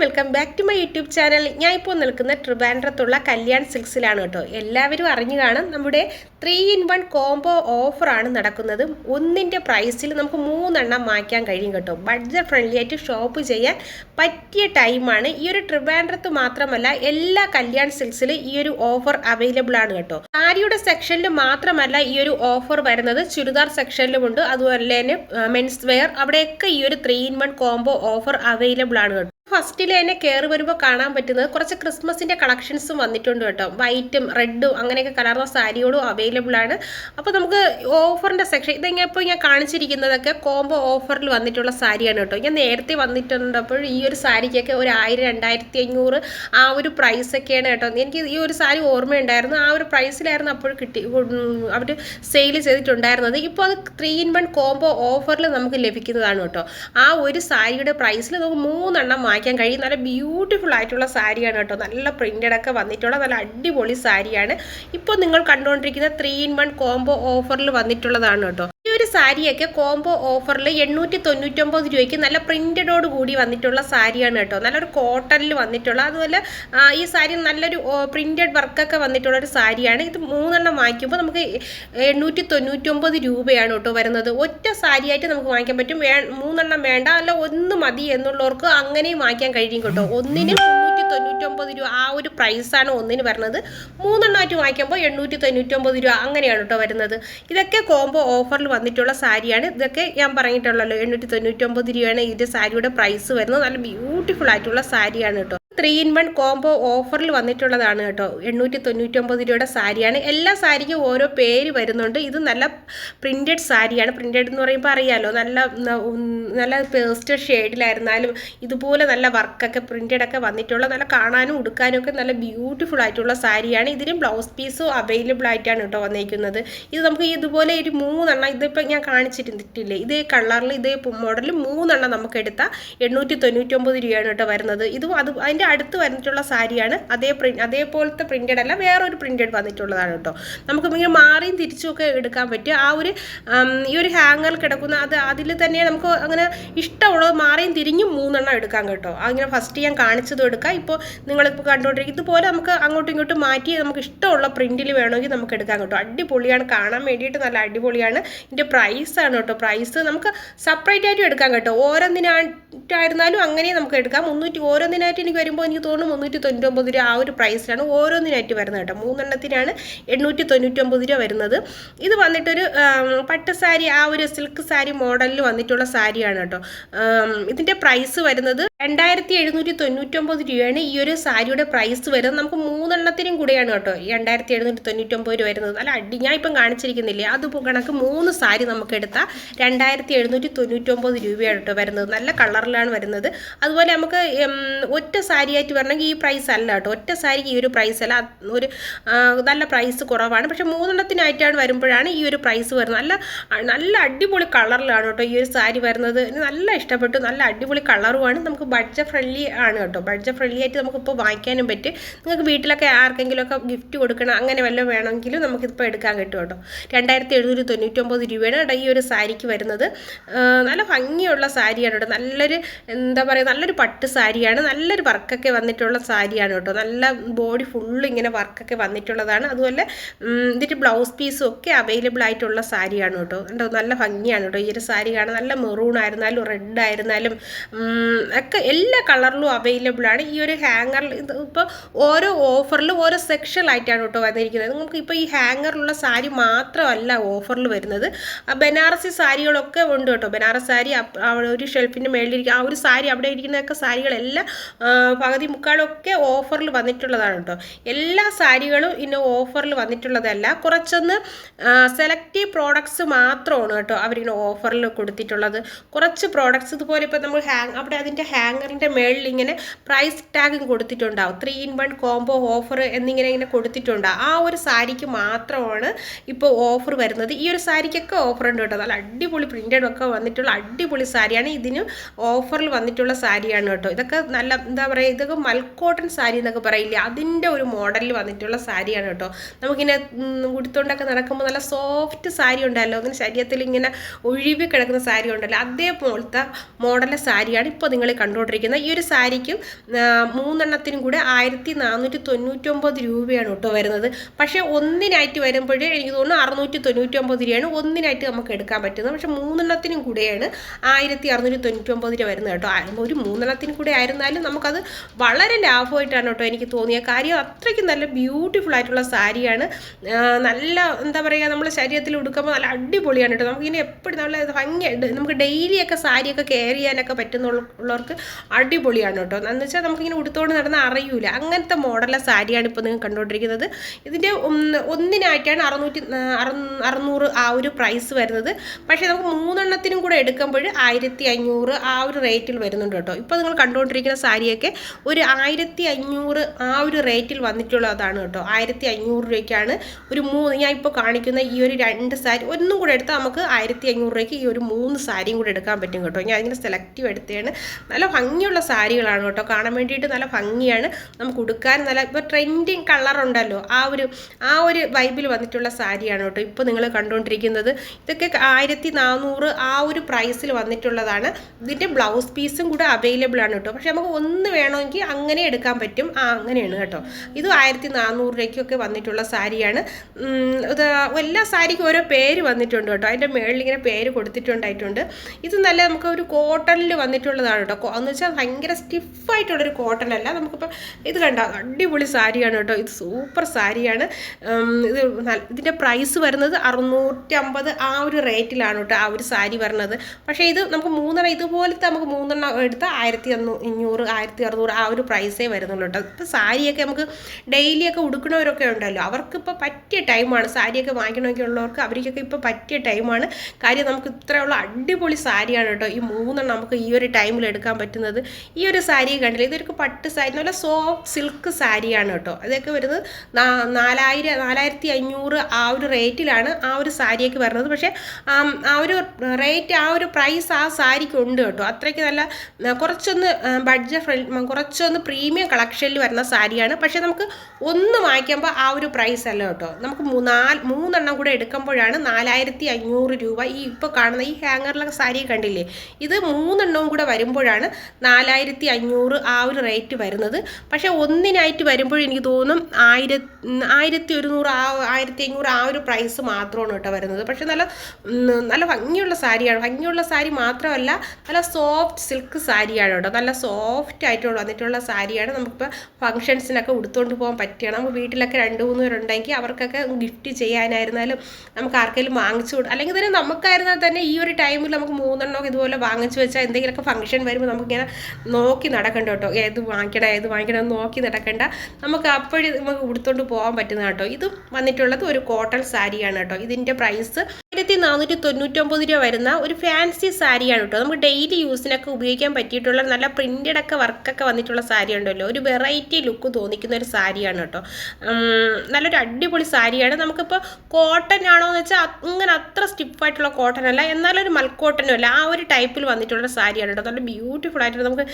Welcome back to my YouTube channel ഞാൻ ഇപ്പോൾ നിൽക്കുന്ന ട്രിവാൻഡ്രത്തുള്ള കല്യാൺ സിൽക്സിലാണ് കേട്ടോ. എല്ലാവരും അറിഞ്ഞു കാണും. നമ്മുടെ ത്രീ ഇൻ വൺ കോംബോ ഓഫറാണ് നടക്കുന്നത്. ഒന്നിന്റെ പ്രൈസിൽ നമുക്ക് മൂന്നെണ്ണം വാങ്ങിക്കാൻ കഴിയും കേട്ടോ. ബഡ്ജറ്റ് ഫ്രണ്ട്ലി ആയിട്ട് ഷോപ്പ് ചെയ്യാൻ പറ്റിയ ടൈമാണ് ഈ ഒരു ട്രിവാൻഡ്രത്ത് മാത്രമല്ല എല്ലാ കല്യാൺ സിൽക്സിൽ ഈ ഒരു ഓഫർ അവൈലബിൾ ആണ് കേട്ടോ. സാരിയുടെ സെക്ഷനിൽ മാത്രമല്ല ഈ ഒരു ഓഫർ വരുന്നത്. ചുരിദാർ സെക്ഷനിലുമുണ്ട് അതുപോലെ തന്നെ മെൻസ് വെയർ അവിടെയൊക്കെ ഈ ഒരു three in one combo offer available ആണ് കേട്ടോ. ഫസ്റ്റിൽ തന്നെ കയറി വരുമ്പോൾ കാണാൻ പറ്റുന്നത് കുറച്ച് ക്രിസ്മസിന്റെ കളക്ഷൻസും വന്നിട്ടുണ്ട് കേട്ടോ. വൈറ്റും റെഡും അങ്ങനെയൊക്കെ കലർന്ന സാരികളും അവൈലബിൾ ആണ്. അപ്പോൾ നമുക്ക് ഓഫറിന്റെ സെക്ഷൻ ഇതെങ്ങനെ ഇപ്പോൾ ഞാൻ കാണിച്ചിരിക്കുന്നതൊക്കെ കോംബോ ഓഫറിൽ വന്നിട്ടുള്ള സാരിയാണ് കേട്ടോ. ഞാൻ നേരത്തെ വന്നിട്ടുണ്ടപ്പോൾ ഈ ഒരു സാരിക്കൊക്കെ ഒരു ആയിരം രണ്ടായിരത്തി അഞ്ഞൂറ് ആ ഒരു പ്രൈസൊക്കെയാണ് കേട്ടോ. എനിക്ക് ഈ ഒരു സാരി ഓർമ്മയുണ്ടായിരുന്നു. ആ ഒരു പ്രൈസിലായിരുന്നു അപ്പോൾ കിട്ടി അവർ സെയിൽ ചെയ്തിട്ടുണ്ടായിരുന്നത്. ഇപ്പോൾ അത് ത്രീ ഇൻ വൺ കോംബോ ഓഫറിൽ നമുക്ക് ലഭിക്കുന്നതാണ് കേട്ടോ. ആ ഒരു സാരിയുടെ പ്രൈസിൽ നമുക്ക് മൂന്നെണ്ണം വാങ്ങിക്കാൻ കഴിയും. നല്ല ബ്യൂട്ടിഫുൾ ആയിട്ടുള്ള സാരിയാണ് കേട്ടോ. നല്ല പ്രിന്റഡ് ഒക്കെ വന്നിട്ടുള്ള നല്ല അടിപൊളി സാരിയാണ്. ഇപ്പോൾ നിങ്ങൾ കണ്ടുകൊണ്ടിരിക്കുന്ന ത്രീ ഇൻ വൺ കോംബോ ഓഫറിൽ വന്നിട്ടുള്ളതാണ് കേട്ടോ. ഒരു സാരിയൊക്കെ കോംബോ ഓഫറിൽ എണ്ണൂറ്റി തൊണ്ണൂറ്റൊമ്പത് രൂപയ്ക്ക് നല്ല പ്രിന്റഡോട് കൂടി വന്നിട്ടുള്ള സാരിയാണ് കേട്ടോ. നല്ലൊരു കോട്ടണിൽ വന്നിട്ടുള്ള അതുപോലെ ഈ സാരി നല്ലൊരു പ്രിന്റഡ് വർക്കൊക്കെ വന്നിട്ടുള്ള ഒരു സാരിയാണ്. ഇത് മൂന്നെണ്ണം വാങ്ങിക്കുമ്പോൾ നമുക്ക് എണ്ണൂറ്റി തൊണ്ണൂറ്റൊമ്പത് രൂപയാണ് കേട്ടോ വരുന്നത്. ഒറ്റ സാരിയായിട്ട് നമുക്ക് വാങ്ങിക്കാൻ പറ്റും. മൂന്നെണ്ണം വേണ്ട അല്ല ഒന്ന് മതി എന്നുള്ളവർക്ക് അങ്ങനെയും വാങ്ങിക്കാൻ കഴിയും കേട്ടോ. ഒന്നിന് തൊണ്ണൂറ്റൊമ്പത് രൂപ. ആ ഒരു പ്രൈസാണ് ഒന്നിന് വരുന്നത്. മൂന്നെണ്ണമായിട്ട് വാങ്ങിക്കുമ്പോൾ എണ്ണൂറ്റി തൊണ്ണൂറ്റൊമ്പത് രൂപ. അങ്ങനെയാണ് കേട്ടോ വരുന്നത്. ഇതൊക്കെ കോംബോ ഓഫറിൽ വന്നിട്ടുള്ള സാരിയാണ്. ഇതൊക്കെ ഞാൻ പറഞ്ഞിട്ടുള്ളല്ലോ എണ്ണൂറ്റി തൊണ്ണൂറ്റൊമ്പത് രൂപയാണ് ഇതിന്റെ സാരിയുടെ പ്രൈസ് വരുന്നത്. നല്ല ബ്യൂട്ടിഫുൾ ആയിട്ടുള്ള സാരിയാണ് കേട്ടോ ത്രീ ഇൻ വൺ കോംബോ ഓഫറിൽ വന്നിട്ടുള്ളതാണ് കേട്ടോ എണ്ണൂറ്റി തൊണ്ണൂറ്റൊമ്പത് രൂപയുടെ സാരിയാണ്. എല്ലാ സാരിക്കും ഓരോ പേര് വരുന്നുണ്ട്. ഇത് നല്ല പ്രിന്റഡ് സാരിയാണ്. പ്രിന്റഡ് എന്ന് പറയുമ്പോൾ അറിയാമല്ലോ നല്ല നല്ല പേസ്റ്റ് ഷെയ്ഡിലായിരുന്നാലും ഇതുപോലെ നല്ല വർക്കൊക്കെ പ്രിന്റഡ് ഒക്കെ വന്നിട്ടുള്ള നല്ല കാണാനും ഉടുക്കാനും ഒക്കെ നല്ല ബ്യൂട്ടിഫുൾ ആയിട്ടുള്ള സാരിയാണ്. ഇതിന് ബ്ലൗസ് പീസും അവൈലബിൾ ആയിട്ടാണ് കേട്ടോ വന്നിരിക്കുന്നത് ഇത് നമുക്ക് ഇതുപോലെ ഒരു മൂന്നെണ്ണം ഇതിപ്പോൾ ഞാൻ കാണിച്ചിരുന്നിട്ടില്ലേ ഇതേ കളറിൽ ഇതേ മോഡലിൽ മൂന്നെണ്ണം നമുക്ക് എടുത്താൽ എണ്ണൂറ്റി തൊണ്ണൂറ്റൊമ്പത് രൂപയാണ് കേട്ടോ വരുന്നത്. ഇതും അത് അതിന്റെ അടുത്ത് വന്നിട്ടുള്ള സാരിയാണ്. അതേ പ്രിന്റ് അതേപോലത്തെ പ്രിന്റഡ് അല്ല വേറൊരു പ്രിന്റഡ് വന്നിട്ടുള്ളതാണ് കേട്ടോ. നമുക്ക് ഇങ്ങനെ മാറിയും തിരിച്ചുമൊക്കെ എടുക്കാൻ പറ്റും. ആ ഒരു ഈ ഒരു ഹാങ്ങർ കിടക്കുന്ന അത് അതിൽ തന്നെ നമുക്ക് അങ്ങനെ ഇഷ്ടമുള്ളത് മാറിയും തിരിഞ്ഞും മൂന്നെണ്ണം എടുക്കാം കേട്ടോ. അങ്ങനെ ഫസ്റ്റ് ഞാൻ കാണിച്ചതും എടുക്കാം. നിങ്ങളിപ്പോൾ കണ്ടുകൊണ്ടിരിക്കും ഇതുപോലെ നമുക്ക് അങ്ങോട്ടും ഇങ്ങോട്ടും മാറ്റി നമുക്ക് ഇഷ്ടമുള്ള പ്രിന്റിൽ വേണമെങ്കിൽ നമുക്ക് എടുക്കാൻ കേട്ടോ. അടിപൊളിയാണ് കാണാൻ വേണ്ടിയിട്ട് നല്ല അടിപൊളിയാണ്. ഇതിന്റെ പ്രൈസാണ് കേട്ടോ. പ്രൈസ് നമുക്ക് സെപ്പറേറ്റ് ആയിട്ടും എടുക്കാം കേട്ടോ. ഓരോന്നിനായിട്ടായിരുന്നാലും അങ്ങനെ നമുക്ക് എടുക്കാം. മുന്നൂറ്റി ഓരോന്നിനായിട്ട് എനിക്ക് വരുമ്പോൾ എനിക്ക് തോന്നുന്നു മുന്നൂറ്റി തൊണ്ണൂറ്റൊമ്പത് രൂപ ആ ഒരു പ്രൈസിലാണ് ഓരോന്നിനായിട്ട് വരുന്നത് കേട്ടോ. മൂന്നെണ്ണത്തിനാണ് എണ്ണൂറ്റി തൊണ്ണൂറ്റൊമ്പത് രൂപ വരുന്നത്. ഇത് വന്നിട്ടൊരു പട്ട് സാരി ആ ഒരു സിൽക്ക് സാരി മോഡലിൽ വന്നിട്ടുള്ള സാരിയാണ് കേട്ടോ. ഇതിന്റെ പ്രൈസ് വരുന്നത് രണ്ടായിരത്തി എഴുന്നൂറ്റി തൊണ്ണൂറ്റൊമ്പത് രൂപയാണ്. ഈ ഒരു സാരിയുടെ പ്രൈസ് വരുന്നത് നമുക്ക് മൂന്നെണ്ണത്തിനും കൂടെയാണ് കേട്ടോ. രണ്ടായിരത്തി എഴുന്നൂറ്റി തൊണ്ണൂറ്റൊമ്പത് രൂപ വരുന്നത്. അല്ല അടി ഞാൻ ഇപ്പം കാണിച്ചിരിക്കുന്നില്ലേ? അത് കണക്ക് മൂന്ന് സാരി നമുക്ക് എടുത്താൽ രണ്ടായിരത്തി എഴുന്നൂറ്റി തൊണ്ണൂറ്റൊമ്പത് രൂപയാണ് കേട്ടോ വരുന്നത്. നല്ല കളറിലാണ് വരുന്നത്. അതുപോലെ നമുക്ക് ഒറ്റ സാരിയായിട്ട് വരണമെങ്കിൽ ഈ പ്രൈസ് അല്ല കേട്ടോ. ഒറ്റ സാരിക്ക് ഈ ഒരു പ്രൈസ് അല്ല. ഒരു നല്ല പ്രൈസ് കുറവാണ്. പക്ഷെ മൂന്നെണ്ണത്തിനായിട്ടാണ് വരുമ്പോഴാണ് ഈ ഒരു പ്രൈസ് വരുന്നത്. നല്ല നല്ല അടിപൊളി കളറിലാണ് കേട്ടോ ഈ ഒരു സാരി വരുന്നത്. നല്ല ഇഷ്ടപ്പെട്ടു. നല്ല അടിപൊളി കളറുമാണ്. നമുക്ക് ബഡ്ജറ്റ് ഫ്രണ്ട്ലി ആണ് കേട്ടോ. ബഡ്ജറ്റ് ഫ്രണ്ട്ലി ആയിട്ട് നമുക്കിപ്പോൾ വാങ്ങിക്കാനും പറ്റും. നിങ്ങൾക്ക് വീട്ടിലൊക്കെ ആർക്കെങ്കിലുമൊക്കെ ഗിഫ്റ്റ് കൊടുക്കണം അങ്ങനെ വല്ലതും വേണമെങ്കിലും നമുക്കിപ്പോൾ എടുക്കാൻ കിട്ടും കേട്ടോ. രണ്ടായിരത്തി എഴുന്നൂറ്റി തൊണ്ണൂറ്റൊമ്പത് രൂപയാണ് കേട്ടോ ഈ ഒരു സാരിക്ക് വരുന്നത്. നല്ല ഭംഗിയുള്ള സാരിയാണ് കേട്ടോ. നല്ലൊരു എന്താ പറയുക നല്ലൊരു പട്ട് സാരിയാണ്. നല്ലൊരു വർക്കൊക്കെ വന്നിട്ടുള്ള സാരിയാണ് കേട്ടോ. നല്ല ബോഡി ഫുള്ള് ഇങ്ങനെ വർക്കൊക്കെ വന്നിട്ടുള്ളതാണ്. അതുപോലെ ഇതിന്റെ ബ്ലൗസ് പീസും ഒക്കെ അവൈലബിൾ ആയിട്ടുള്ള സാരിയാണ് കേട്ടോ. കേട്ടോ നല്ല ഭംഗിയാണ് കേട്ടോ. ഈ ഒരു സാരി കാണാൻ നല്ല മെറൂൺ ആയിരുന്നാലും റെഡ് ആയിരുന്നാലും ഒക്കെ എല്ലാ കളറിലും അവൈലബിൾ ആണ്. ഈ ഒരു ഹാങ്ങറിൽ ഇപ്പോൾ ഓരോ ഓഫറിലും ഓരോ സെക്ഷനിലായിട്ടാണ് കേട്ടോ വന്നിരിക്കുന്നത്. നമുക്ക് ഇപ്പോൾ ഈ ഹാങ്ങറിലുള്ള സാരി മാത്രമല്ല ഓഫറിൽ വരുന്നത്. ആ ബനാറസി സാരികളൊക്കെ ഉണ്ട് കേട്ടോ. ബനാറസ് സാരി ഒരു ഷെൽഫിന്റെ മേളിലിരിക്കുക ആ ഒരു സാരി അവിടെ ഇരിക്കുന്നതൊക്കെ സാരികളെല്ലാം പകുതി മുക്കാലൊക്കെ ഓഫറിൽ വന്നിട്ടുള്ളതാണ് കേട്ടോ. എല്ലാ സാരികളും ഇന്ന് ഓഫറിൽ വന്നിട്ടുള്ളതല്ല. കുറച്ചൊന്ന് സെലക്റ്റീവ് പ്രോഡക്ട്സ് മാത്രമാണ് കേട്ടോ അവരിങ്ങനെ ഓഫറിൽ കൊടുത്തിട്ടുള്ളത്. കുറച്ച് പ്രോഡക്ട്സ് ഇതുപോലെ ഇപ്പോൾ നമ്മൾ ഹാങ് അവിടെ അതിന്റെ ഹാങ്ങറിന്റെ മേളിൽ ഇങ്ങനെ പ്രൈസ് ടാഗും കൊടുത്തിട്ടുണ്ടാവും three in one combo offer എന്നിങ്ങനെ ഇങ്ങനെ കൊടുത്തിട്ടുണ്ടാവും ആ ഒരു സാരിക്ക് മാത്രമാണ് ഇപ്പോൾ ഓഫർ വരുന്നത്. ഈ ഒരു സാരിക്കൊക്കെ ഓഫർ ഉണ്ട് കേട്ടോ. നല്ല അടിപൊളി പ്രിന്റഡ് ഒക്കെ വന്നിട്ടുള്ള അടിപൊളി സാരിയാണ്. ഇതിന് ഓഫറിൽ വന്നിട്ടുള്ള സാരിയാണ് കേട്ടോ. ഇതൊക്കെ നല്ല എന്താ പറയുക ഇതൊക്കെ മൽക്കോട്ടൺ സാരി എന്നൊക്കെ പറയില്ലേ? അതിന്റെ ഒരു മോഡലിൽ വന്നിട്ടുള്ള സാരിയാണ് കേട്ടോ. നമുക്കിങ്ങനെ ഉടുത്തോണ്ടൊക്കെ നടക്കുമ്പോൾ നല്ല സോഫ്റ്റ് സാരി ഉണ്ടല്ലോ. അങ്ങനെ ശരീരത്തിൽ ഇങ്ങനെ ഒഴിവി കിടക്കുന്ന സാരി ഉണ്ടല്ലോ. അതേപോലത്തെ മോഡലിലെ സാരിയാണ് ഇപ്പോൾ നിങ്ങൾ കണ്ടുകൊണ്ടിരിക്കുന്നത്. ഈ ഒരു സാരിക്കും മൂന്നെണ്ണത്തിനും കൂടെ ആയിരത്തി നാനൂറ്റി തൊണ്ണൂറ്റൊമ്പത് രൂപയാണ് കേട്ടോ വരുന്നത്. പക്ഷേ ഒന്നിനായിട്ട് വരുമ്പോഴേ എനിക്ക് തോന്നുന്നു അറുന്നൂറ്റി തൊണ്ണൂറ്റൊമ്പത് രൂപയാണ് ഒന്നിനായിട്ട് നമുക്ക് എടുക്കാൻ പറ്റുന്നത്. പക്ഷേ മൂന്നെണ്ണത്തിനും കൂടെയാണ് ആയിരത്തി അറുന്നൂറ്റി തൊണ്ണൂറ്റൊമ്പത് രൂപ വരുന്നത് കേട്ടോ. ഒരു മൂന്നെണ്ണത്തിനും കൂടെ ആയിരുന്നാലും നമുക്കത് വളരെ ലാഭമായിട്ടാണ് കേട്ടോ എനിക്ക് തോന്നിയ കാര്യം അത്രയ്ക്ക് നല്ല ബ്യൂട്ടിഫുൾ ആയിട്ടുള്ള സാരിയാണ്. നല്ല എന്താ പറയുക നമ്മൾ ശരീരത്തിൽ ഉടുക്കുമ്പോൾ നല്ല അടിപൊളിയാണ് കേട്ടോ. നമുക്കിങ്ങനെ എപ്പോഴും നല്ല ഭംഗിയായിട്ട് നമുക്ക് ഡെയിലിയൊക്കെ സാരിയൊക്കെ കെയർ ചെയ്യാനൊക്കെ പറ്റുന്നുള്ളവർക്ക് അടിപൊളിയാണ് കേട്ടോ. എന്ന് വെച്ചാൽ നമുക്കിങ്ങനെ ഉടുത്തോണ്ട് നടന്ന അറിയൂല. അങ്ങനത്തെ മോഡലിലെ സാരിയാണ് ഇപ്പോൾ നിങ്ങൾ കണ്ടുകൊണ്ടിരിക്കുന്നത്. ഇതിന്റെ ഒന്നിനായിട്ടാണ് അറുന്നൂറ്റി അറുന്നൂറ് ആ ഒരു പ്രൈസ് വരുന്നത്. പക്ഷേ നമുക്ക് മൂന്നെണ്ണത്തിനും കൂടെ എടുക്കുമ്പോൾ ആയിരത്തി അഞ്ഞൂറ് ആ ഒരു റേറ്റിൽ വരുന്നുണ്ട് കേട്ടോ. ഇപ്പോൾ നിങ്ങൾ കണ്ടുകൊണ്ടിരിക്കുന്ന സാരിയൊക്കെ ഒരു ആയിരത്തി അഞ്ഞൂറ് ആ ഒരു റേറ്റിൽ വന്നിട്ടുള്ളതാണ് കേട്ടോ. ആയിരത്തി അഞ്ഞൂറ് രൂപയ്ക്കാണ് ഒരു മൂന്ന് ഞാൻ ഇപ്പോൾ കാണിക്കുന്ന ഈ ഒരു രണ്ട് സാരി. ഒന്നും കൂടെ എടുത്താൽ നമുക്ക് ആയിരത്തി അഞ്ഞൂറ് രൂപയ്ക്ക് ഈ ഒരു മൂന്ന് സാരിയും കൂടെ എടുക്കാൻ പറ്റും കേട്ടോ. ഞാൻ ഇങ്ങനെ സെലക്റ്റീവ് എടുത്തതാണ് നല്ല ഭംഗിയുള്ള സാരികളാണ് കേട്ടോ. കാണാൻ വേണ്ടിയിട്ട് നല്ല ഭംഗിയാണ്. നമുക്ക് ഉടുക്കാൻ നല്ല ഇപ്പോൾ ട്രെൻഡിങ് കളറുണ്ടല്ലോ ആ ഒരു ആ ഒരു വൈബിൽ വന്നിട്ടുള്ള സാരിയാണ് കേട്ടോ ഇപ്പോൾ നിങ്ങൾ കണ്ടുകൊണ്ടിരിക്കുന്നത് ഇതൊക്കെ ആയിരത്തി നാനൂറ് ആ ഒരു പ്രൈസിൽ വന്നിട്ടുള്ളതാണ്. ഇതിന്റെ ബ്ലൗസ് പീസും കൂടെ അവൈലബിൾ ആണ് കേട്ടോ. പക്ഷേ നമുക്ക് ഒന്ന് വേണമെങ്കിൽ അങ്ങനെ എടുക്കാൻ പറ്റും. ആ അങ്ങനെയാണ് കേട്ടോ. ഇത് ആയിരത്തി നാനൂറ് രൂപയ്ക്കൊക്കെ വന്നിട്ടുള്ള സാരിയാണ്. ഇത് എല്ലാ സാരിക്കും ഓരോ പേര് വന്നിട്ടുണ്ട് കേട്ടോ. അതിന്റെ മേളിൽ ഇങ്ങനെ പേര് കൊടുത്തിട്ടുണ്ടായിട്ടുണ്ട്. ഇത് നല്ല നമുക്ക് ഒരു കോട്ടണിൽ വന്നിട്ടുള്ളതാണ് കേട്ടോ. എന്ന് വെച്ചാൽ ഭയങ്കര സ്റ്റിഫായിട്ടുള്ളൊരു കോട്ടൺ അല്ല നമുക്കിപ്പോൾ ഇത് കണ്ട? അടിപൊളി സാരിയാണ് കേട്ടോ. ഇത് സൂപ്പർ സാരിയാണ്. ഇത് ഇതിന്റെ പ്രൈസ് വരുന്നത് അറുന്നൂറ്റമ്പത് ആ ഒരു റേറ്റിലാണ് കേട്ടോ ആ ഒരു സാരി വരുന്നത്. പക്ഷേ ഇത് നമുക്ക് മൂന്നെണ്ണം ഇതുപോലത്തെ നമുക്ക് മൂന്നെണ്ണം എടുത്താൽ ആയിരത്തി അഞ്ഞൂറ് ആയിരത്തി അറുന്നൂറ് ആ ഒരു പ്രൈസേ വരുന്നുള്ളൂ കേട്ടോ. ഇപ്പോൾ സാരിയൊക്കെ നമുക്ക് ഡെയിലിയൊക്കെ ഉടുക്കണവരൊക്കെ ഉണ്ടല്ലോ. അവർക്കിപ്പോൾ പറ്റിയ ടൈമാണ് സാരിയൊക്കെ വാങ്ങിക്കണമെങ്കിൽ ഉള്ളവർക്ക് അവർക്കൊക്കെ ഇപ്പോൾ പറ്റിയ ടൈമാണ് കാര്യം നമുക്ക് ഇത്രയുള്ള അടിപൊളി സാരിയാണ് കേട്ടോ ഈ മൂന്നെണ്ണം നമുക്ക് ഈ ഒരു ടൈമിൽ എടുക്കാൻ പറ്റുന്നത്. ഈ ഒരു സാരി കണ്ടില്ല? ഇതൊരു പട്ട് സാരി നല്ല സോഫ്റ്റ് സിൽക്ക് സാരിയാണ് കേട്ടോ. അതൊക്കെ വരുന്നത് നാലായിരം നാലായിരത്തി അഞ്ഞൂറ് ആ ഒരു റേറ്റിലാണ് ആ ഒരു സാരിയൊക്കെ വരുന്നത്. പക്ഷേ ആ ഒരു റേറ്റ് ആ ഒരു പ്രൈസ് ആ സാരിക്ക് ഉണ്ട് കേട്ടോ. അത്രയ്ക്ക് നല്ല കുറച്ചൊന്ന് ബഡ്ജറ്റ് ഫ്രണ്ട് കുറച്ചൊന്ന് പ്രീമിയം കളക്ഷനിൽ വരുന്ന സാരിയാണ്. പക്ഷേ നമുക്ക് ഒന്ന് വാങ്ങിക്കുമ്പോൾ ആ ഒരു പ്രൈസ് അല്ല കേട്ടോ. നമുക്ക് നാല് മൂന്നെണ്ണം കൂടെ എടുക്കുമ്പോഴാണ് നാലായിരത്തി അഞ്ഞൂറ് രൂപ ഈ ഇപ്പോൾ കാണുന്ന ഈ ഹാങ്ങറിലൊക്കെ സാരി കണ്ടില്ലേ? ഇത് മൂന്നെണ്ണവും കൂടെ വരുമ്പോഴാണ് നാലായിരത്തി അഞ്ഞൂറ് ആ ഒരു റേറ്റ് വരുന്നത്. പക്ഷേ ഒന്നിനായിട്ട് വരുമ്പോൾ എനിക്ക് തോന്നും ആയിര ആയിരത്തി ഒരുന്നൂറ് ആ ആയിരത്തി അഞ്ഞൂറ് ആ ഒരു പ്രൈസ് മാത്രമാണ് കേട്ടോ വരുന്നത്. പക്ഷേ നല്ല നല്ല ഭംഗിയുള്ള സാരിയാണ്. ഭംഗിയുള്ള സാരി മാത്രമല്ല നല്ല സോഫ്റ്റ് സിൽക്ക് സാരിയാണ് കേട്ടോ. നല്ല സോഫ്റ്റ് ആയിട്ടുള്ള വന്നിട്ടുള്ള സാരിയാണ് നമുക്കിപ്പോൾ ഫങ്ഷൻസിനൊക്കെ ഉടുത്തുകൊണ്ട് പോകാൻ പറ്റിയാണ് നമുക്ക് വീട്ടിലൊക്കെ രണ്ട് മൂന്ന് പേരുണ്ടെങ്കിൽ അവർക്കൊക്കെ ഗിഫ്റ്റ് ചെയ്യാനായിരുന്നാലും നമുക്ക് ആർക്കെങ്കിലും വാങ്ങിച്ചു കൊടുക്കും അല്ലെങ്കിൽ തന്നെ നമുക്കായിരുന്നാൽ തന്നെ ഈ ഒരു ടൈമിൽ നമുക്ക് മൂന്നെണ്ണം ഇതുപോലെ വാങ്ങിച്ചു വെച്ചാൽ എന്തെങ്കിലുമൊക്കെ ഫംഗ്ഷൻ വരുമ്പോൾ നമുക്കിങ്ങനെ നോക്കി നടക്കണ്ട കേട്ടോ. ഏത് വാങ്ങിക്കണം ഏത് വാങ്ങിക്കണം എന്ന് നോക്കി നടക്കണ്ട. നമുക്ക് അപ്പോഴും നമുക്ക് ഉടുത്തോണ്ട് പോകാൻ പറ്റുന്ന കേട്ടോ. ഇത് വന്നിട്ടുള്ളത് ഒരു കോട്ടൺ സാരിയാണ് കേട്ടോ. ഇതിന്റെ പ്രൈസ് ആയിരത്തി നാനൂറ്റി തൊണ്ണൂറ്റൊമ്പത് രൂപ വരുന്ന ഒരു ഫാൻസി സാരിയാണ് കേട്ടോ. നമുക്ക് ഡെയിലി യൂസിനൊക്കെ ഉപയോഗിക്കാൻ പറ്റിയിട്ടുള്ള നല്ല പ്രിന്റഡ് ഒക്കെ വർക്കൊക്കെ വന്നിട്ടുള്ള സാരി ഉണ്ടല്ലോ. ഒരു വെറൈറ്റി ലുക്ക് തോന്നിക്കുന്ന ഒരു സാരിയാണ് കേട്ടോ. നല്ലൊരു അടിപൊളി സാരിയാണ്. നമുക്കിപ്പോൾ കോട്ടൺ ആണോ എന്ന് വെച്ചാൽ അങ്ങനെ അത്ര സ്റ്റിഫായിട്ടുള്ള കോട്ടൺ അല്ല. എന്നാലൊരു മൽക്കോട്ടനും അല്ല. ആ ഒരു ടൈപ്പിൽ വന്നിട്ടുള്ള സാരിയാണ് കേട്ടോ. നല്ല ബ്യൂട്ടിഫുൾ ആയിട്ട് നമുക്ക്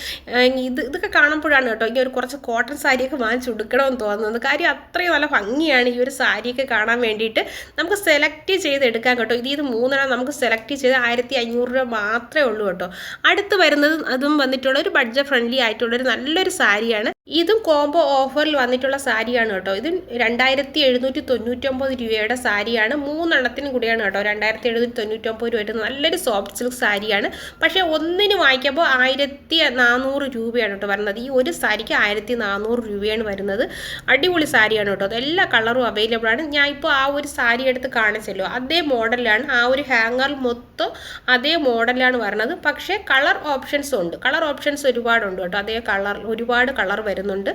ഇത് ഇതൊക്കെ കാണുമ്പോഴാണ് കേട്ടോ ഈ ഒരു കുറച്ച് കോട്ടൺ സാരിയൊക്കെ വാങ്ങിച്ചു എടുക്കണമെന്ന് തോന്നുന്നത്. കാര്യം അത്രയും നല്ല ഭംഗിയാണ് ഈ ഒരു സാരിയൊക്കെ കാണാൻ വേണ്ടിയിട്ട്. നമുക്ക് സെലക്ട് ചെയ്തെടുക്കാൻ കേട്ടോ. ഇത് ഇത് മൂന്നെണ്ണം നമുക്ക് സെലക്ട് ചെയ്ത് ആയിരത്തി അഞ്ഞൂറ് രൂപ മാത്രമേ ഉള്ളൂ കേട്ടോ. അടുത്ത് വരുന്നത് അതും വന്നിട്ടുള്ള ഒരു ബഡ്ജറ്റ് ഫ്രണ്ട്ലി ആയിട്ടുള്ള ഒരു നല്ലൊരു സാരിയാണ്. ഇതും കോംബോ ഓഫറിൽ വന്നിട്ടുള്ള സാരിയാണ് കേട്ടോ. ഇത് രണ്ടായിരത്തി എഴുന്നൂറ്റി തൊണ്ണൂറ്റൊമ്പത് രൂപയുടെ സാരിയാണ്. മൂന്നെണ്ണത്തിനും കൂടിയാണ് കേട്ടോ. രണ്ടായിരത്തി എഴുന്നൂറ്റി തൊണ്ണൂറ്റൊമ്പത് രൂപ നല്ലൊരു സോഫ്റ്റ് സിൽക്ക് സാരിയാണ്. പക്ഷേ ഒന്നിന് വാങ്ങിക്കുമ്പോൾ ആയിരത്തി നാനൂറ് രൂപയാണ് കേട്ടോ വരുന്നത്. ഈ ഒരു സാരിക്ക് ആയിരത്തി നാനൂറ് രൂപയാണ് വരുന്നത്. അടിപൊളി സാരിയാണ് കേട്ടോ. എല്ലാ കളറും അവൈലബിൾ ആണ്. ഞാൻ ഇപ്പോൾ ആ ഒരു സാരി എടുത്ത് കാണിച്ചല്ലോ. അതേ മോഡലാണ് ആ ഒരു ഹാങ്ങർ മൊത്തം അതേ മോഡലാണ് വരുന്നത്. പക്ഷേ കളർ ഓപ്ഷൻസ് ഉണ്ട്. കളർ ഓപ്ഷൻസ് ഒരുപാടുണ്ട് കേട്ടോ. അതേ കളർ ഒരുപാട് കളർ വരുന്നുണ്ട്.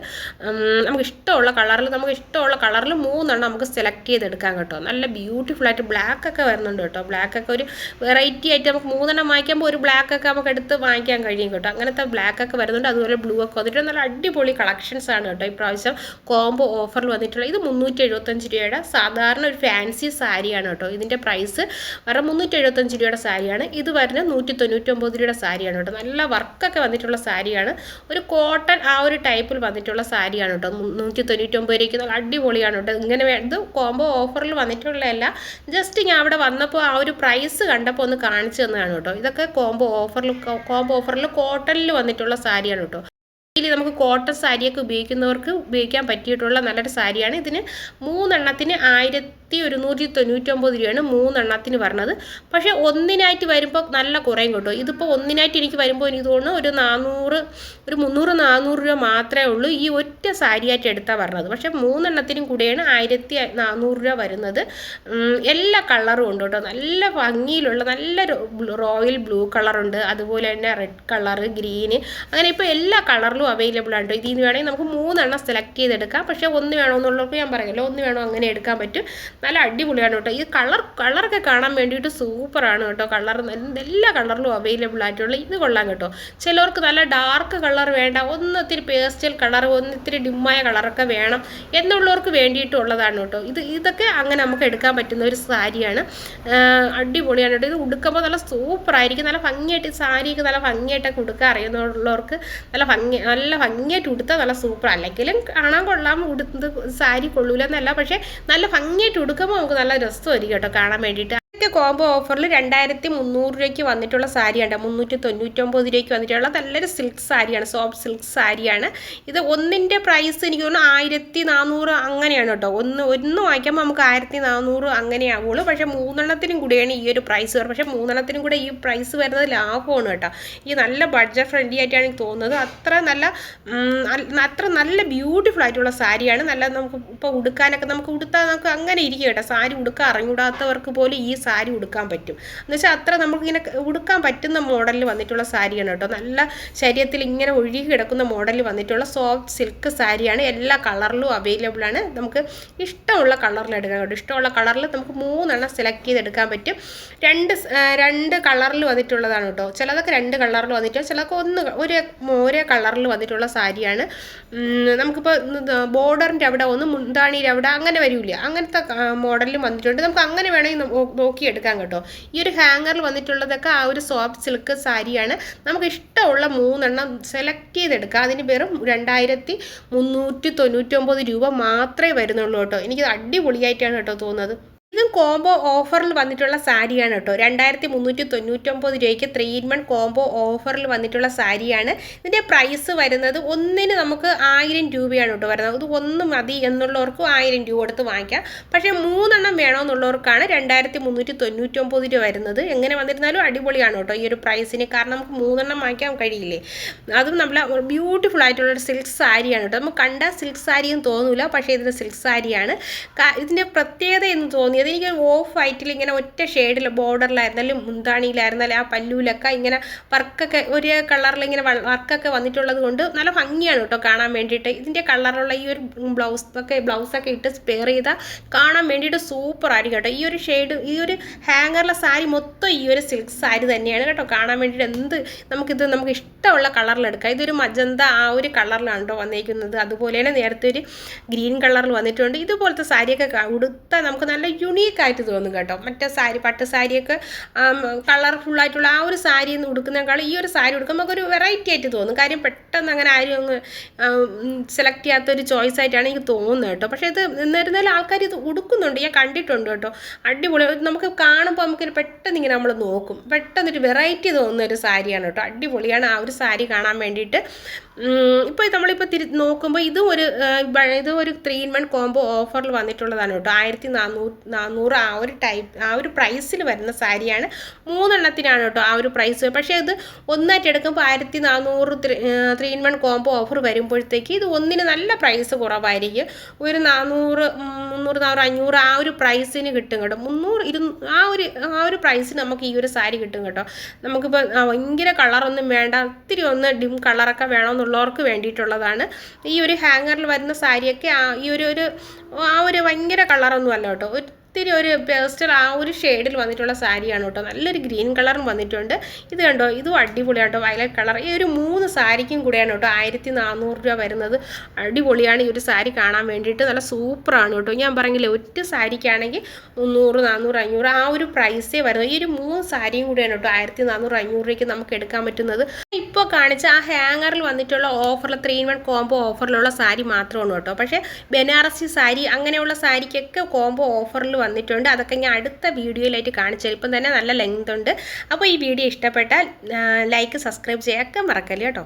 നമുക്ക് ഇഷ്ടമുള്ള കളറിൽ നമുക്ക് ഇഷ്ടമുള്ള കളറിൽ മൂന്നെണ്ണം നമുക്ക് സെലക്ട് ചെയ്തെടുക്കാം കേട്ടോ. നല്ല ബ്യൂട്ടിഫുൾ ആയിട്ട് ബ്ലാക്ക് ഒക്കെ വരുന്നുണ്ട് കേട്ടോ. ബ്ലാക്ക് ഒക്കെ ഒരു വെറൈറ്റി ആയിട്ട് നമുക്ക് മൂന്നെണ്ണം വാങ്ങിക്കുമ്പോൾ ഒരു ബ്ലാക്ക് ഒക്കെ നമുക്ക് എടുത്ത് വാങ്ങിക്കാൻ കഴിയും കേട്ടോ. അങ്ങനത്തെ ബ്ലാക്ക് ഒക്കെ വരുന്നുണ്ട്. അതുപോലെ ബ്ലൂ ഒക്കെ വന്നിട്ട് നല്ല അടിപൊളി കളക്ഷൻസ് ആണ് കേട്ടോ. ഇപ്രാവശ്യം കോംബോ ഓഫറിൽ വന്നിട്ടുള്ള ഇത് മുന്നൂറ്റി എഴുപത്തഞ്ച് രൂപയുടെ സാധാരണ ഒരു ഫാൻസി സാരിയാണ് കേട്ടോ. ഇതിന്റെ പ്രൈസ് വേറെ മുന്നൂറ്റി എഴുപത്തഞ്ച് രൂപയുടെ സാരിയാണ് ഇത് വരുന്നത് നൂറ്റി തൊണ്ണൂറ്റൊമ്പത് രൂപയുടെ സാരിയാണ് കേട്ടോ. നല്ല വർക്കൊക്കെ വന്നിട്ടുള്ള സാരിയാണ് ഒരു കോട്ടൺ ആ ഒരു ടൈപ്പിൽ വന്നിട്ടുള്ള സാരിയാണ് കേട്ടോ. നൂറ്റി തൊണ്ണൂറ്റൊമ്പത് രൂപയ്ക്ക് നല്ല അടിപൊളിയാണ് കേട്ടോ. ഇങ്ങനെ ഇത് കോംബോ ഓഫറിൽ വന്നിട്ടുള്ളതല്ല. ജസ്റ്റ് ഞാൻ അവിടെ വന്നപ്പോൾ ആ ഒരു പ്രൈസ് കണ്ടപ്പോൾ ഒന്ന് കാണിച്ചു തന്നതാണ് കേട്ടോ. ഇതൊക്കെ കോംബോ ഓഫറിൽ കോംബോ ഓഫറിൽ കോട്ടണിൽ വന്നിട്ടുള്ള സാരിയാണ് കേട്ടോ. ഇതിൽ നമുക്ക് കോട്ടൺ സാരിയൊക്കെ ഉപയോഗിക്കുന്നവർക്ക് ഉപയോഗിക്കാൻ പറ്റിയിട്ടുള്ള നല്ലൊരു സാരിയാണ് ഇതിന് മൂന്നെണ്ണത്തിന് ആയിരത്തി ഒരുന്നൂറ്റി തൊണ്ണൂറ്റൊമ്പത് രൂപയാണ് മൂന്നെണ്ണത്തിന് പറഞ്ഞത്. പക്ഷേ ഒന്നിനായിട്ട് വരുമ്പോൾ നല്ല കുറയും കേട്ടോ. ഇതിപ്പോൾ ഒന്നിനായിട്ട് എനിക്ക് വരുമ്പോൾ എനിക്ക് തോന്നുന്നു ഒരു നാനൂറ് ഒരു മുന്നൂറ് നാനൂറ് രൂപ മാത്രമേ ഉള്ളൂ ഈ ഒറ്റ സാരിയായിട്ട് എടുത്താൽ പറഞ്ഞത്. പക്ഷേ മൂന്നെണ്ണത്തിനും കൂടെയാണ് ആയിരത്തി നാനൂറ് രൂപ വരുന്നത്. എല്ലാ കളറും ഉണ്ട് കേട്ടോ. നല്ല ഭംഗിയിലുള്ള നല്ല റോയൽ ബ്ലൂ കളറുണ്ട്. അതുപോലെ തന്നെ റെഡ് കളറ് ഗ്രീന്. അങ്ങനെ ഇപ്പോൾ എല്ലാ കളറിലും അവൈലബിൾ ആണ് ഇതിൽ നിന്ന് വേണമെങ്കിൽ നമുക്ക് മൂന്നെണ്ണം സെലക്ട് ചെയ്തെടുക്കാം. പക്ഷേ ഒന്ന് വേണമെന്നുള്ളവർക്ക് ഞാൻ പറയല്ലോ ഒന്ന് വേണോ അങ്ങനെ എടുക്കാൻ പറ്റും. നല്ല അടിപൊളിയാണ് കേട്ടോ. ഈ കളർ കളറൊക്കെ കാണാൻ വേണ്ടിയിട്ട് സൂപ്പറാണ് കേട്ടോ. കളർ എല്ലാ കളറിലും അവൈലബിൾ ആയിട്ടുള്ള ഇത് കൊള്ളാം കേട്ടോ. ചിലവർക്ക് നല്ല ഡാർക്ക് കളർ വേണ്ട ഒന്ന് ഇത്തിരി പേസ്റ്റൽ കളർ ഒന്നിത്തിരി ഡിമ്മായ കളറൊക്കെ വേണം എന്നുള്ളവർക്ക് വേണ്ടിയിട്ടുള്ളതാണ് കേട്ടോ. ഇത് ഇതൊക്കെ അങ്ങനെ നമുക്ക് എടുക്കാൻ പറ്റുന്ന ഒരു സാരിയാണ്. അടിപൊളിയാണ് കേട്ടോ. ഇത് ഉടുക്കുമ്പോൾ നല്ല സൂപ്പറായിരിക്കും. നല്ല ഭംഗിയായിട്ട് സാരിയൊക്കെ നല്ല ഭംഗിയായിട്ടൊക്കെ ഉടുക്കാൻ അറിയുന്നുള്ളവർക്ക് നല്ല ഭംഗി നല്ല ഭംഗിയായിട്ട് ഉടുത്താൽ നല്ല സൂപ്പർ അല്ലെങ്കിലും കാണാൻ കൊള്ളാം ഉടുത്ത് സാരി കൊള്ളൂലെന്നല്ല പക്ഷേ നല്ല ഭംഗിയായിട്ട് ഉടുക്കുമ്പോൾ നമുക്ക് നല്ല രസമായിരിക്കും കേട്ടോ കാണാൻ വേണ്ടിയിട്ട്. ഇതൊക്കെ കോംബോ ഓഫറിൽ രണ്ടായിരത്തി മുന്നൂറ് രൂപയ്ക്ക് വന്നിട്ടുള്ള സാരിയാണ്. മുന്നൂറ്റി തൊണ്ണൂറ്റൊമ്പത് രൂപയ്ക്ക് വന്നിട്ടുള്ള നല്ലൊരു സിൽക്ക് സാരിയാണ് സോഫ്റ്റ് സിൽക്ക് സാരിയാണ്. ഇത് ഒന്നിന്റെ പ്രൈസ് എനിക്ക് തോന്നുന്നു ആയിരത്തി നാനൂറ് അങ്ങനെയാണ് കേട്ടോ ഒന്ന് ഒന്ന് വാങ്ങിക്കുമ്പോൾ നമുക്ക് ആയിരത്തി നാനൂറ് അങ്ങനെ ആവുള്ളൂ പക്ഷേ മൂന്നെണ്ണത്തിനും കൂടെയാണ് ഈ ഒരു പ്രൈസ് വരുന്നത്. പക്ഷേ മൂന്നെണ്ണത്തിനും കൂടെ ഈ പ്രൈസ് വരുന്നത് ലാഭമാണ് കേട്ടോ ഈ നല്ല ബഡ്ജറ്റ് ഫ്രണ്ട്ലി ആയിട്ടാണ് എനിക്ക് തോന്നുന്നത്. അത്ര നല്ല അത്ര നല്ല ബ്യൂട്ടിഫുൾ ആയിട്ടുള്ള സാരിയാണ്. നല്ല നമുക്ക് ഇപ്പോൾ ഉടുക്കാനൊക്കെ നമുക്ക് ഉടുത്താൽ നമുക്ക് അങ്ങനെ ഇരിക്കും കേട്ടോ സാരി ഉടുക്കാൻ അറിഞ്ഞൂടാത്തവർക്ക് പോലും ഈ സാരി ഉടുക്കാൻ പറ്റും. എന്ന് വെച്ചാൽ അത്ര നമുക്കിങ്ങനെ ഉടുക്കാൻ പറ്റുന്ന മോഡലിൽ വന്നിട്ടുള്ള സാരിയാണ് കേട്ടോ. നല്ല ശരീരത്തിൽ ഇങ്ങനെ ഒഴുകി കിടക്കുന്ന മോഡലിൽ വന്നിട്ടുള്ള സോഫ്റ്റ് സിൽക്ക് സാരിയാണ്. എല്ലാ കളറിലും അവൈലബിൾ ആണ്. നമുക്ക് ഇഷ്ടമുള്ള കളറിൽ എടുക്കാൻ കേട്ടോ ഇഷ്ടമുള്ള കളറിൽ നമുക്ക് മൂന്നെണ്ണം സെലക്ട് ചെയ്തെടുക്കാൻ പറ്റും. രണ്ട് രണ്ട് കളറിൽ വന്നിട്ടുള്ളതാണ് കേട്ടോ. ചിലതൊക്കെ രണ്ട് കളറിൽ വന്നിട്ട് ചിലതൊക്കെ ഒന്ന് ഒരു ഒരേ കളറിൽ വന്നിട്ടുള്ള സാരിയാണ്. നമുക്കിപ്പോൾ ബോർഡറിന്റെ അവിടെ ഒന്ന് മുന്താണിയുടെ അവിടെ അങ്ങനെ വരില്ല. അങ്ങനത്തെ മോഡലിൽ വന്നിട്ടുണ്ട്. നമുക്ക് അങ്ങനെ വേണമെങ്കിൽ നോക്കിയെടുക്കാം കേട്ടോ. ഈ ഒരു ഹാങ്ങറിൽ വന്നിട്ടുള്ളതൊക്കെ ആ ഒരു സോഫ്റ്റ് സിൽക്ക് സാരിയാണ്. നമുക്ക് ഇഷ്ടമുള്ള മൂന്നെണ്ണം സെലക്ട് ചെയ്തെടുക്കാം. അതിന് വെറും രണ്ടായിരത്തി മുന്നൂറ്റി തൊണ്ണൂറ്റൊമ്പത് രൂപ മാത്രമേ വരുന്നുള്ളൂ കേട്ടോ. എനിക്കത് അടിപൊളിയായിട്ടാണ് കേട്ടോ തോന്നുന്നത്. ഇതും കോംബോ ഓഫറിൽ വന്നിട്ടുള്ള സാരിയാണ് കേട്ടോ. രണ്ടായിരത്തി മുന്നൂറ്റി തൊണ്ണൂറ്റൊമ്പത് രൂപയ്ക്ക് ത്രീ ഇൻ വൺ കോംബോ ഓഫറിൽ വന്നിട്ടുള്ള സാരിയാണ്. ഇതിന്റെ പ്രൈസ് വരുന്നത് ഒന്നിന് നമുക്ക് ആയിരം രൂപയാണ് കേട്ടോ വരുന്നത്. ഇത് ഒന്ന് മതി എന്നുള്ളവർക്കും ആയിരം രൂപ കൊടുത്ത് വാങ്ങിക്കാം. പക്ഷേ മൂന്നെണ്ണം വേണമെന്നുള്ളവർക്കാണ് രണ്ടായിരത്തി മുന്നൂറ്റി തൊണ്ണൂറ്റൊമ്പത് രൂപ വരുന്നത്. എങ്ങനെ വന്നിരുന്നാലും അടിപൊളിയാണ് കേട്ടോ ഈ ഒരു പ്രൈസിന് കാരണം നമുക്ക് മൂന്നെണ്ണം വാങ്ങിക്കാൻ കഴിയില്ലേ? അതും നമ്മൾ ബ്യൂട്ടിഫുൾ ആയിട്ടുള്ള ഒരു സിൽക്ക് സാരിയാണ് കേട്ടോ. നമുക്ക് കണ്ട സിൽക്ക് സാരിയും തോന്നൂല. പക്ഷേ ഇതിന് സിൽക്ക് സാരിയാണ്. ഇതിന്റെ പ്രത്യേകത എന്ന് തോന്നിയത് എനിക്ക് ഓഫ് ഇങ്ങനെ ഒറ്റ ഷെയ്ഡിൽ ബോർഡറിലായിരുന്നാലും മുന്താണിയിലായിരുന്നാലും ആ പല്ലൂലൊക്കെ ഇങ്ങനെ വർക്കൊക്കെ ഒരേ കളറിൽ ഇങ്ങനെ വർക്കൊക്കെ വന്നിട്ടുള്ളത് കൊണ്ട് നല്ല ഭംഗിയാണ് കേട്ടോ കാണാൻ വേണ്ടിയിട്ട്. ഇതിന്റെ കളറുള്ള ഈ ഒരു ബ്ലൗസ് ഒക്കെ ബ്ലൗസൊക്കെ ഇട്ട് സ്പെയർ ചെയ്താൽ കാണാൻ വേണ്ടിയിട്ട് സൂപ്പർ ആയിരിക്കും കേട്ടോ. ഈ ഒരു ഷെയ്ഡ് ഈ ഒരു ഹാങ്ങറിലെ സാരി മൊത്തം ഈ ഒരു സിൽക്ക് സാരി തന്നെയാണ് കേട്ടോ കാണാൻ വേണ്ടിയിട്ട് എന്ത് നമുക്കിത് നമുക്ക് ഇഷ്ടമുള്ള കളറിലെടുക്കാം ഇതൊരു മജന്ത ആ ഒരു കളറിലാണ് വന്നിരിക്കുന്നത് അതുപോലെ തന്നെ നേരത്തെ ഒരു ഗ്രീൻ കളറിൽ വന്നിട്ടുണ്ട്. ഇതുപോലത്തെ സാരിയൊക്കെ ഉടുത്താൽ നമുക്ക് നല്ല യുണീക്ക് ആയിട്ട് തോന്നും കേട്ടോ. മറ്റേ സാരി പട്ട് സാരിയൊക്കെ കളർഫുൾ ആയിട്ടുള്ള ആ ഒരു സാരി എന്ന് ഉടുക്കുന്നതിനേക്കാൾ ഈ ഒരു സാരി ഉടുക്കുമ്പോൾ നമുക്കൊരു വെറൈറ്റി ആയിട്ട് തോന്നും. കാര്യം പെട്ടെന്ന് അങ്ങനെ ആരും അങ്ങ് സെലക്ട് ചെയ്യാത്ത ഒരു ചോയ്സ് ആയിട്ടാണ് എനിക്ക് തോന്നുന്നത് കേട്ടോ. പക്ഷേ ഇത് എന്നിരുന്നാലും ആൾക്കാർ ഇത് ഉടുക്കുന്നുണ്ട്. ഞാൻ കണ്ടിട്ടുണ്ട് കേട്ടോ. അടിപൊളി. നമുക്ക് കാണുമ്പോൾ നമുക്കൊരു പെട്ടെന്ന് ഇങ്ങനെ നമ്മൾ നോക്കും. പെട്ടെന്ന് ഒരു വെറൈറ്റി തോന്നുന്ന ഒരു സാരിയാണ് കേട്ടോ. അടിപൊളിയാണ് ആ ഒരു സാരി കാണാൻ വേണ്ടിയിട്ട്. ഇപ്പോൾ നമ്മളിപ്പോൾ തിരി നോക്കുമ്പോൾ ഇതും ഒരു ഇതും ഒരു ത്രീ ഇൻ വൺ കോംബോ ഓഫറിൽ വന്നിട്ടുള്ളതാണ് കേട്ടോ. ആയിരത്തി നാനൂറ് ആ ഒരു ടൈപ്പ് ആ ഒരു പ്രൈസിൽ വരുന്ന സാരിയാണ്. മൂന്നെണ്ണത്തിനാണ് കേട്ടോ ആ ഒരു പ്രൈസ് പക്ഷേ ഇത് ഒന്നായിട്ട് എടുക്കുമ്പോൾ ആയിരത്തി നാനൂറ് three in one combo offer വരുമ്പോഴത്തേക്ക് ഇത് ഒന്നിന് നല്ല പ്രൈസ് കുറവായിരിക്കും. ഒരു നാനൂറ് മുന്നൂറ് നാനൂറ് അഞ്ഞൂറ് ആ ഒരു പ്രൈസിന് കിട്ടും കേട്ടോ. മുന്നൂറ് ഇരു ആ ഒരു ആ ഒരു പ്രൈസിന് നമുക്ക് ഈ ഒരു സാരി കിട്ടും കേട്ടോ. നമുക്കിപ്പോൾ ഭയങ്കര കളറൊന്നും വേണ്ട. ഒത്തിരി ഒന്ന് ഡിം കളറൊക്കെ വേണമെന്നുള്ളവർക്ക് വേണ്ടിയിട്ടുള്ളതാണ്. ഈ ഒരു ഹാങ്ങറിൽ വരുന്ന സാരിയൊക്കെ ഈ ഒരു ഒരു ആ ഒരു ഭയങ്കര കളറൊന്നും അല്ല കേട്ടോ. ഒത്തിരി ഒരു പേസ്റ്റൽ ആ ഒരു ഷെയ്ഡിൽ വന്നിട്ടുള്ള സാരിയാണ് കേട്ടോ. നല്ലൊരു ഗ്രീൻ കളറും വന്നിട്ടുണ്ട്. ഇത് കണ്ടോ? ഇതും അടിപൊളിയാണ് കേട്ടോ. Violet colour. ഈ ഒരു മൂന്ന് സാരിക്കും കൂടെയാണ് കേട്ടോ ആയിരത്തി നാനൂറ് രൂപ വരുന്നത്. അടിപൊളിയാണ് ഈ ഒരു സാരി കാണാൻ വേണ്ടിയിട്ട്. നല്ല സൂപ്പറാണ് കേട്ടോ. ഞാൻ പറഞ്ഞില്ലേ ഒറ്റ സാരിക്കാണെങ്കിൽ മുന്നൂറ് നാനൂറ് അഞ്ഞൂറ് ആ ഒരു പ്രൈസേ വരുന്നത്. ഈ ഒരു മൂന്ന് സാരിയും കൂടെയാണ് കേട്ടോ ആയിരത്തി നാനൂറ് അഞ്ഞൂറ് രൂപയ്ക്ക് നമുക്ക് എടുക്കാൻ പറ്റുന്നത്. ഇപ്പോൾ കാണിച്ച ആ ഹാങ്ങറിൽ വന്നിട്ടുള്ള ഓഫറിൽ ത്രീ ഇൻ വൺ കോംബോ ഓഫറിലുള്ള സാരി മാത്രമാണ് കേട്ടോ. പക്ഷേ ബനാറസി സാരി അങ്ങനെയുള്ള സാരിക്കൊക്കെ കോംബോ ഓഫറിൽ വന്നിട്ടുണ്ട്. അതൊക്കെ ഞാൻ അടുത്ത വീഡിയോയിലായിട്ട് കാണിച്ചു ചിലപ്പം തന്നെ നല്ല ലെങ്ത് ഉണ്ട്. അപ്പോൾ ഈ വീഡിയോ ഇഷ്ടപ്പെട്ടാൽ ലൈക്ക് സബ്സ്ക്രൈബ് ചെയ്യാനൊക്കെ മറക്കല്ലേ കേട്ടോ?